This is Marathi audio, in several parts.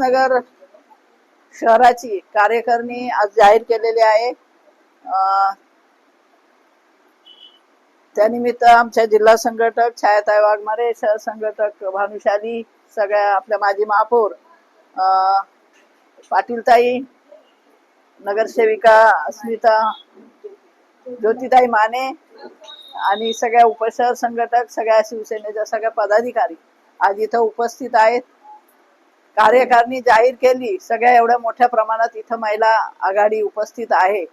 उल्हासनगर शहराची कार्यकारिणी आज जाहीर केलेली आहे. त्यानिमित्त आमच्या जिल्हा संघटक छायाताई वाघमारे शहर संघटक भानुशाली सगळ्या आपल्या माजी महापौर अं, पाटीलताई नगरसेविका अस्मिता ज्योतिताई माने आणि सगळ्या उपशहर संघटक सगळ्या शिवसेनेच्या सगळ्या पदाधिकारी आज इथं उपस्थित आहेत. कार्यकारणी जाहीर केली. सगळ्या एवढ्या मोठ्या प्रमाणात इथं महिला आघाडी उपस्थित आहे.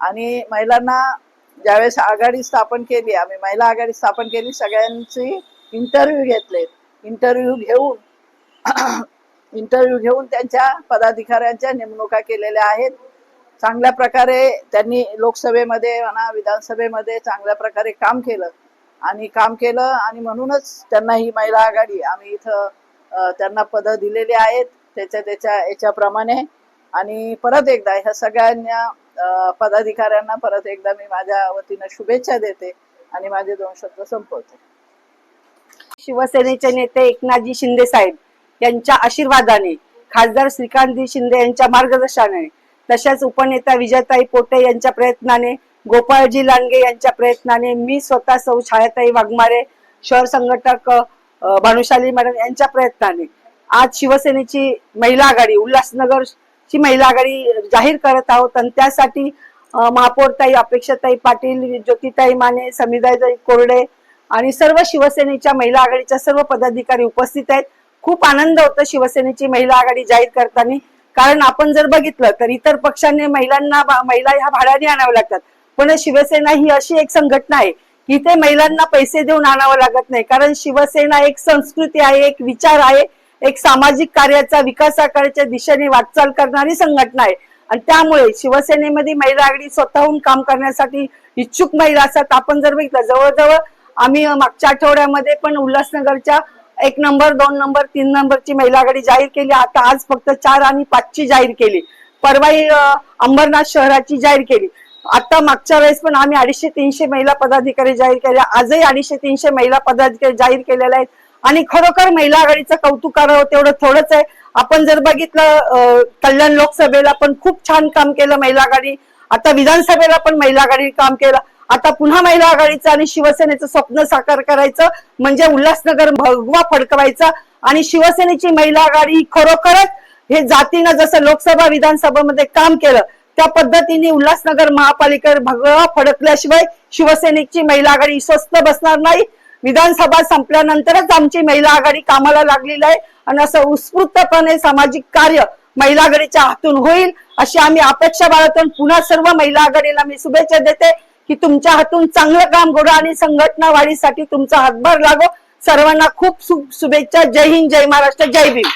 आणि महिलांना ज्यावेळेस आघाडी स्थापन केली आम्ही महिला आघाडी स्थापन केली सगळ्यांची इंटरव्ह्यू घेतले. इंटरव्ह्यू घेऊन इंटरव्ह्यू घेऊन त्यांच्या पदाधिकाऱ्यांच्या नेमणुका केलेल्या आहेत. चांगल्या प्रकारे त्यांनी लोकसभेमध्ये म्हणा विधानसभेमध्ये चांगल्या प्रकारे काम केलं. आणि काम केलं आणि म्हणूनच त्यांना ही महिला आघाडी आम्ही इथं त्यांना पद दिलेली आहेत त्याच्या त्याच्या याच्याप्रमाणे. आणि परत एकदा ह्या सगळ्यांना पदाधिकाऱ्यांना परत एकदा मी माझ्या वतीनं शुभेच्छा देते आणि माझे दोन शब्द संपवते. शिवसेनेचे नेते एकनाथजी शिंदे साहेब यांच्या आशीर्वादाने खासदार श्रीकांतजी शिंदे यांच्या मार्गदर्शनाने तसेच उपनेता विजयताई पोटे यांच्या प्रयत्नाने गोपाळजी लांडगे यांच्या प्रयत्नाने मी स्वतः सौ छायाताई वाघमारे शहर संघटक भानुशाली मॅडम यांच्या प्रयत्नाने. आज शिवसेनेची महिला आघाडी उल्हासनगर ची महिला आघाडी जाहीर करत आहोत आणि त्यासाठी महापौरताई अपेक्षाताई पाटील ज्योतिताई माने समिदाताई कोरडे आणि सर्व शिवसेनेच्या महिला आघाडीच्या सर्व पदाधिकारी उपस्थित आहेत. खूप आनंद होतो शिवसेनेची महिला आघाडी जाहीर करताना. कारण आपण जर बघितलं तर इतर पक्षांनी महिलांना महिला ह्या भाड्याने आणाव्या लागतात. पण शिवसेना ही अशी एक संघटना आहे इथे महिलांना पैसे देऊन आणावं लागत नाही. कारण शिवसेना एक संस्कृती आहे एक विचार आहे एक सामाजिक कार्याचा विकासाकडच्या दिशेने वाटचाल करणारी संघटना आहे. आणि त्यामुळे शिवसेनेमध्ये महिला आघाडी स्वतःहून काम करण्यासाठी इच्छुक महिला असतात. आपण जर बघितलं जवळजवळ आम्ही मागच्या आठवड्यामध्ये पण उल्हासनगरच्या एक नंबर दोन नंबर तीन नंबरची महिला आघाडी जाहीर केली. आता आज फक्त चार आणि पाचची जाहीर केली. परवाही अंबरनाथ शहराची जाहीर केली. आता मागच्या वेळेस पण आम्ही अडीचशे तीनशे महिला पदाधिकारी जाहीर केल्या. आजही अडीचशे तीनशे महिला पदाधिकारी जाहीर केलेले आहेत. आणि खरोखर महिला आघाडीचं कौतुक करावं तेवढं थोडंच आहे. आपण जर बघितलं कल्याण लोकसभेला पण खूप छान काम केलं महिला आघाडी. आता विधानसभेला पण महिला आघाडी काम केलं. आता पुन्हा महिला आघाडीचं आणि शिवसेनेचं स्वप्न साकार करायचं म्हणजे उल्हासनगर भगवा फडकवायचा. आणि शिवसेनेची महिला आघाडी खरोखरच हे जातीनं जसं लोकसभा विधानसभेमध्ये काम केलं त्या पद्धतीने उल्हासनगर महापालिकेवर भगवा फडकल्याशिवाय शिवसेनेची महिला आघाडी स्वस्त बसणार नाही. विधानसभा संपल्यानंतरच आमची महिला आघाडी कामाला लागलेली आहे आणि असं उत्स्फूर्तपणे सामाजिक कार्य महिला आघाडीच्या हातून होईल अशी आम्ही अपेक्षा बाळगून पुन्हा सर्व महिला आघाडीला मी शुभेच्छा देते की तुमच्या हातून चांगलं काम घडो आणि संघटना वाढीसाठी तुमचा हातभार लागो. सर्वांना खूप शुभेच्छा. जय हिंद जय महाराष्ट्र जय भीम.